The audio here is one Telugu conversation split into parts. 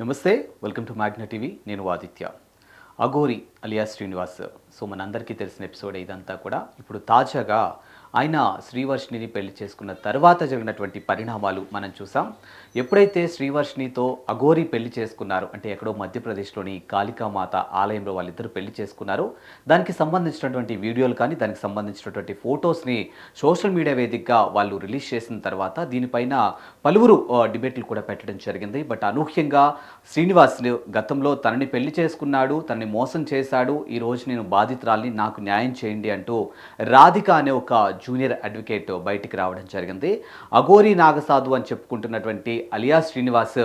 నమస్తే వెల్కమ్ టు మ్యాగ్నా టీవీ. నేను ఆదిత్య. అఘోరి అలియా శ్రీనివాస్. సో మనందరికీ తెలిసిన ఎపిసోడ్ ఇదంతా కూడా ఇప్పుడు తాజాగా ఆయన శ్రీవర్షిణిని పెళ్ళి చేసుకున్న తర్వాత జరిగినటువంటి పరిణామాలు మనం చూసాం. ఎప్పుడైతే శ్రీవర్షిణితో అఘోరి పెళ్ళి చేసుకున్నారు అంటే ఎక్కడో మధ్యప్రదేశ్లోని కాళికామాత ఆలయంలో వాళ్ళిద్దరు పెళ్ళి చేసుకున్నారు. దానికి సంబంధించినటువంటి వీడియోలు కానీ దానికి సంబంధించినటువంటి ఫొటోస్ని సోషల్ మీడియా వేదికగా వాళ్ళు రిలీజ్ చేసిన తర్వాత దీనిపైన పలువురు డిబేట్లు కూడా పెట్టడం జరిగింది. బట్ అనూహ్యంగా శ్రీనివాస్ గతంలో తనని పెళ్ళి చేసుకున్నాడు తనని మోసం చేశాడు. ఈరోజు నేను బాధితురాల్ని నాకు న్యాయం చేయండి అంటూ రాధిక అనే ఒక జూనియర్ అడ్వకేట్ బయటికి రావడం జరిగింది. అఘోరి నాగసాధు అని చెప్పుకుంటున్నటువంటి అలియా శ్రీనివాస్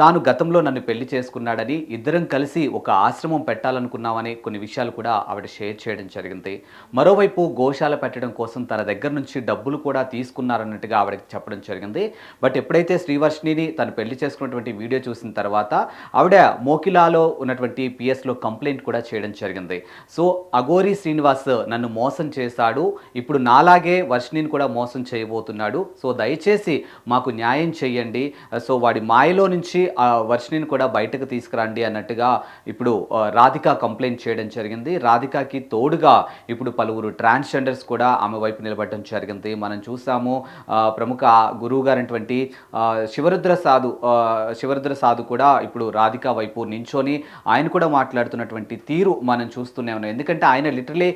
తాను గతంలో నన్ను పెళ్ళి చేసుకున్నాడని ఇద్దరం కలిసి ఒక ఆశ్రమం పెట్టాలనుకున్నామని కొన్ని విషయాలు కూడా ఆవిడ షేర్ చేయడం జరిగింది. మరోవైపు గోశాల పెట్టడం కోసం తన దగ్గర నుంచి డబ్బులు కూడా తీసుకున్నారన్నట్టుగా ఆవిడకి చెప్పడం జరిగింది. బట్ ఎప్పుడైతే శ్రీవర్షిణిని తను పెళ్ళి చేసుకున్నటువంటి వీడియో చూసిన తర్వాత ఆవిడ మోకిలాలో ఉన్నటువంటి పిఎస్లో కంప్లైంట్ కూడా చేయడం జరిగింది. సో అఘోరి శ్రీనివాస్ నన్ను మోసం చేశాడు. ఇప్పుడు నాలా అలాగే వర్షిణిని కూడా మోసం చేయబోతున్నాడు. సో దయచేసి మాకు న్యాయం చేయండి. సో వాడి మాయలో నుంచి ఆ వర్షిణిని కూడా బయటకు తీసుకురండి అన్నట్టుగా ఇప్పుడు రాధిక కంప్లైంట్ చేయడం జరిగింది. రాధికకి తోడుగా ఇప్పుడు పలువురు ట్రాన్స్జెండర్స్ కూడా ఆమె వైపు నిలబడడం జరిగింది. మనం చూసాము ప్రముఖ గురువు గారైనటువంటి శివరుద్ర సాధు శివరుద్ర సాధు కూడా ఇప్పుడు రాధిక వైపు నించొని ఆయన కూడా మాట్లాడుతున్నటువంటి తీరు మనం చూస్తూనే ఉన్నాం. ఎందుకంటే ఆయన లిటరలీ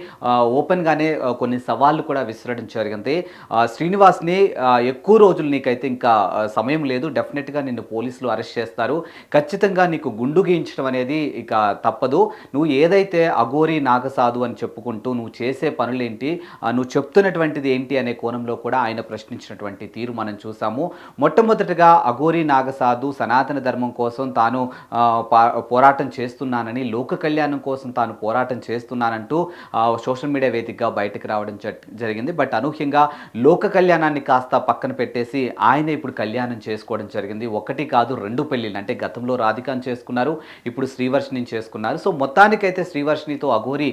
ఓపెన్గానే కొన్ని సవాళ్ళు కూడా విసరడం జరిగింది. శ్రీనివాస్ని ఎక్కువ రోజులు నీకైతే ఇంకా సమయం లేదు. డెఫినెట్గా నిన్ను పోలీసులు అరెస్ట్ చేస్తారు. ఖచ్చితంగా నీకు గుండు గీయించడం అనేది ఇక తప్పదు. నువ్వు ఏదైతే అఘోరి నాగసాధు అని చెప్పుకుంటూ నువ్వు చేసే పనులేంటి నువ్వు చెప్తున్నటువంటిది ఏంటి అనే కోణంలో కూడా ఆయన ప్రశ్నించినటువంటి తీరు మనం చూసాము. మొట్టమొదటిగా అఘోరి నాగసాధు సనాతన ధర్మం కోసం తాను పా- పోరాటం చేస్తున్నానని లోక కళ్యాణం కోసం తాను పోరాటం చేస్తున్నానంటూ సోషల్ మీడియా వేదికగా బయటకు రావడం జరిగింది. బట్ బట్ అనూహ్యంగా లోక కళ్యాణాన్ని కాస్త పక్కన పెట్టేసి ఆయన ఇప్పుడు కళ్యాణం చేసుకోవడం జరిగింది. ఒకటి కాదు రెండు పెళ్ళిళ్ళు. అంటే గతంలో రాధికాని చేసుకున్నారు ఇప్పుడు శ్రీవర్షిని చేసుకున్నారు. సో మొత్తానికైతే శ్రీవర్షినితో అఘోరి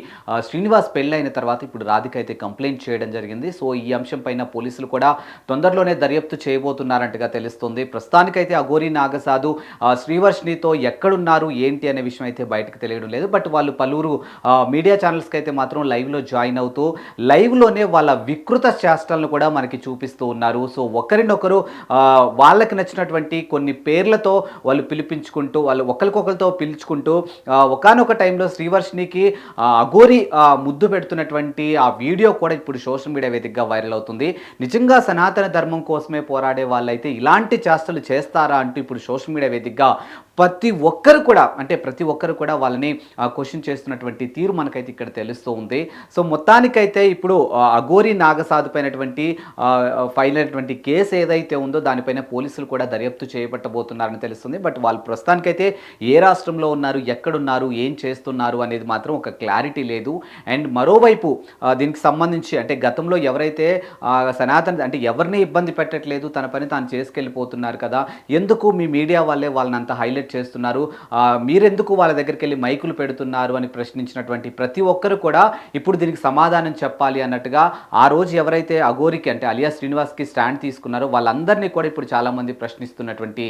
శ్రీనివాస్ శ్రీనివాస్ పెళ్ళైన తర్వాత ఇప్పుడు రాధిక అయితే కంప్లైంట్ చేయడం జరిగింది. సో ఈ అంశం పైన పోలీసులు కూడా తొందరలోనే దర్యాప్తు చేయబోతున్నారంటగా తెలుస్తుంది. ప్రస్తుతానికైతే అఘోరి నాగసాధు శ్రీవర్షినితో ఎక్కడున్నారు ఏంటి అనే విషయం అయితే బయటకు తెలియడం లేదు. బట్ వాళ్ళు పలువురు మీడియా ఛానల్స్కి అయితే మాత్రం లైవ్లో జాయిన్ అవుతూ లైవ్లోనే వాళ్ళ వికృత శాస్త్రాలను కూడా మనకి చూపిస్తూ ఉన్నారు. సో ఒకరినొకరు వాళ్ళకి నచ్చినటువంటి కొన్ని పేర్లతో వాళ్ళు పిలిపించుకుంటూ వాళ్ళు ఒకరికొకరితో పిలుచుకుంటూ ఒకనొక టైంలో శ్రీవర్షినికి అఘోరి ముద్దు పెడుతున్నటువంటి ఆ వీడియో కూడా ఇప్పుడు సోషల్ మీడియా వేదికగా వైరల్ అవుతుంది. నిజంగా సనాతన ధర్మం కోసమే పోరాడే వాళ్ళైతే ఇలాంటి చేష్టలు చేస్తారా అంటూ ఇప్పుడు సోషల్ మీడియా వేదికగా ప్రతి ఒక్కరు కూడా అంటే ప్రతి ఒక్కరు కూడా వాళ్ళని క్వశ్చన్ చేస్తున్నటువంటి తీరు మనకైతే ఇక్కడ తెలుస్తూ ఉంది. సో మొత్తానికైతే ఇప్పుడు అఘోరి నాగసాధుపైనటువంటి ఆ, ఫైల్ అయినటువంటి కేసు ఏదైతే ఉందో దానిపైన పోలీసులు కూడా దర్యాప్తు చేపట్టబోతున్నారని తెలుస్తుంది. బట్ వాళ్ళు ప్రస్తుతానికైతే ఏ రాష్ట్రంలో ఉన్నారు ఎక్కడున్నారు ఏం చేస్తున్నారు అనేది మాత్రం ఒక క్లారిటీ లేదు. అండ్ మరోవైపు దీనికి సంబంధించి అంటే గతంలో ఎవరైతే సనాతన అంటే ఎవరిని ఇబ్బంది పెట్టట్లేదు తన పని తాను చేసుకెళ్ళిపోతున్నారు కదా ఎందుకు మీ మీడియా వాళ్ళే వాళ్ళని అంత హైలైట్ చేస్తున్నారు? మీరెందుకు వాళ్ళ దగ్గరికి వెళ్ళి మైకులు పెడుతున్నారు అని ప్రశ్నించినటువంటి ప్రతి ఒక్కరు కూడా ఇప్పుడు దీనికి సమాధానం చెప్పాలి అన్నట్టుగా ఆ రోజు ఎవరైతే అఘోరికి అంటే అలియా శ్రీనివాస్కి స్టాండ్ తీసుకున్నారో వాళ్ళందరినీ కూడా ఇప్పుడు చాలామంది ప్రశ్నిస్తున్నటువంటి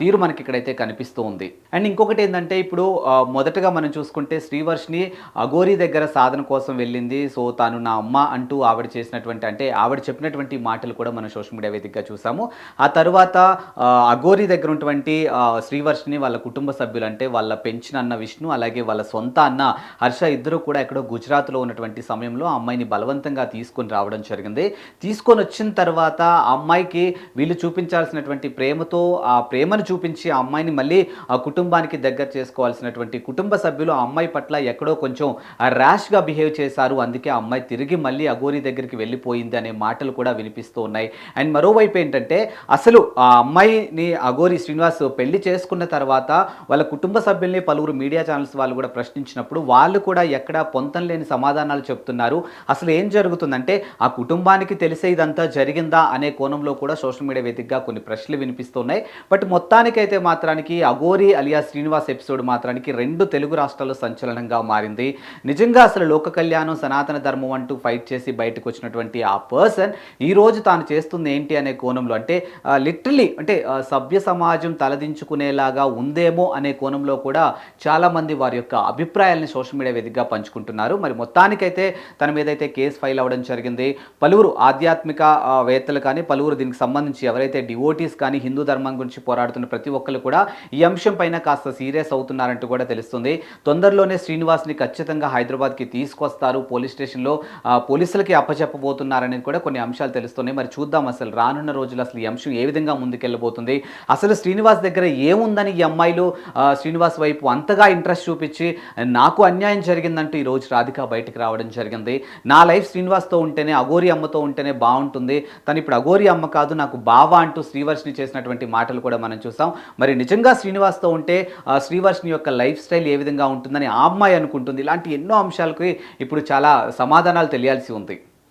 తీరు మనకి ఇక్కడైతే కనిపిస్తూ ఉంది. అండ్ ఇంకొకటి ఏంటంటే ఇప్పుడు మొదటగా మనం చూసుకుంటే శ్రీవర్షిని అఘోరి దగ్గర సాధన కోసం వెళ్ళింది. సో తాను నా అమ్మ అంటూ ఆవిడ చేసినటువంటి అంటే ఆవిడ చెప్పినటువంటి మాటలు కూడా మనం సోషల్ మీడియా వేదికగా చూసాము. ఆ తర్వాత అఘోరి దగ్గర ఉన్నటువంటి శ్రీవర్ష్ని శ్రీవర్షిని వాళ్ళ కుటుంబ సభ్యులు అంటే వాళ్ళ పెంచిన అన్న విష్ణు అలాగే వాళ్ళ సొంత అన్న హర్ష ఇద్దరు కూడా ఎక్కడో గుజరాత్లో ఉన్నటువంటి సమయంలో అమ్మాయిని బలవంతంగా తీసుకుని రావడం జరిగింది. తీసుకొని వచ్చిన తర్వాత ఆ అమ్మాయికి వీళ్ళు చూపించాల్సినటువంటి ప్రేమతో ఆ ప్రేమను చూపించి ఆ అమ్మాయిని మళ్ళీ ఆ కుటుంబానికి దగ్గర చేసుకోవాల్సినటువంటి కుటుంబ సభ్యులు ఆ అమ్మాయి పట్ల ఎక్కడో కొంచెం ర్యాష్గా బిహేవ్ చేశారు. అందుకే ఆ అమ్మాయి తిరిగి మళ్ళీ అఘోరి దగ్గరికి వెళ్ళిపోయింది అనే మాటలు కూడా వినిపిస్తూ ఉన్నాయి. అండ్ మరోవైపు ఏంటంటే అసలు ఆ అమ్మాయిని అఘోరి శ్రీనివాస్ పెళ్ళి చేసుకున్న తర్వాత వాళ్ళ కుటుంబ సభ్యుల్ని పలువురు మీడియా ఛానల్స్ వాళ్ళు కూడా ప్రశ్నించినప్పుడు వాళ్ళు కూడా ఎక్కడ పొంతం లేని సమాధానాలు చెప్తున్నారు. అసలు ఏం జరుగుతుందంటే ఆ కుటుంబానికి తెలిసే ఇదంతా జరిగిందా అనే కోణంలో కూడా సోషల్ మీడియా వేదికగా కొన్ని ప్రశ్నలు వినిపిస్తున్నాయి. బట్ మొత్తానికైతే మాత్రానికి అఘోరి అలియా శ్రీనివాస్ ఎపిసోడ్ మాత్రానికి రెండు తెలుగు రాష్ట్రాల్లో సంచలనంగా మారింది. నిజంగా అసలు లోక కళ్యాణం సనాతన ధర్మం అంటూ ఫైట్ చేసి బయటకు వచ్చినటువంటి ఆ పర్సన్ ఈ రోజు తాను చేస్తుంది ఏంటి అనే కోణంలో అంటే లిటరలీ అంటే సభ్య సమాజం తలదించుకునేలాగా ఉందేమో అనే కోణంలో కూడా చాలామంది వారి యొక్క అభిప్రాయాల్ని సోషల్ మీడియా వేదికగా పంచుకుంటున్నారు. మరి మొత్తానికైతే తన మీదైతే కేసు ఫైల్ అవ్వడం జరిగింది. పలువురు ఆధ్యాత్మిక వేత్తలు కానీ పలువురు దీనికి సంబంధించి ఎవరైతే డివోటీస్ కానీ హిందూ ధర్మం గురించి పోరాడుతున్న ప్రతి ఒక్కరు కూడా ఈ అంశం పైన కాస్త సీరియస్ అవుతున్నారంటూ కూడా తెలుస్తుంది. తొందరలోనే శ్రీనివాస్ని ఖచ్చితంగా హైదరాబాద్కి తీసుకొస్తారు. పోలీస్ స్టేషన్లో పోలీసులకి అప్పచెప్పబోతున్నారని కూడా కొన్ని అంశాలు తెలుస్తున్నాయి. మరి చూద్దాం అసలు రానున్న రోజులు అసలు ఈ అంశం ఏ విధంగా ముందుకెళ్ళబోతుంది. అసలు శ్రీనివాస్ దగ్గర ఏముందని ఈ అమ్మాయిలు శ్రీనివాస్ వైపు అంతగా ఇంట్రెస్ట్ చూపించి నాకు అన్యాయం జరిగిందంటూ ఈ రోజు రాధిక బయటకు రావడం జరిగింది. నా లైఫ్ శ్రీనివాస్తో ఉంటేనే అఘోరి అమ్మతో ఉంటేనే బాగుంటుంది. తను ఇప్పుడు అఘోరి అమ్మ కాదు నాకు బావా అంటూ శ్రీవర్షిని చేసినటువంటి మాటలు కూడా మనం చూసాం. మరి నిజంగా శ్రీనివాస్తో ఉంటే శ్రీవర్షిని యొక్క లైఫ్ స్టైల్ ఏ విధంగా ఉంటుందని ఆ అమ్మాయి అనుకుంటుంది. ఇలాంటి ఎన్నో అంశాలకి ఇప్పుడు చాలా సమాధానాలు తెలియాల్సి ఉంది.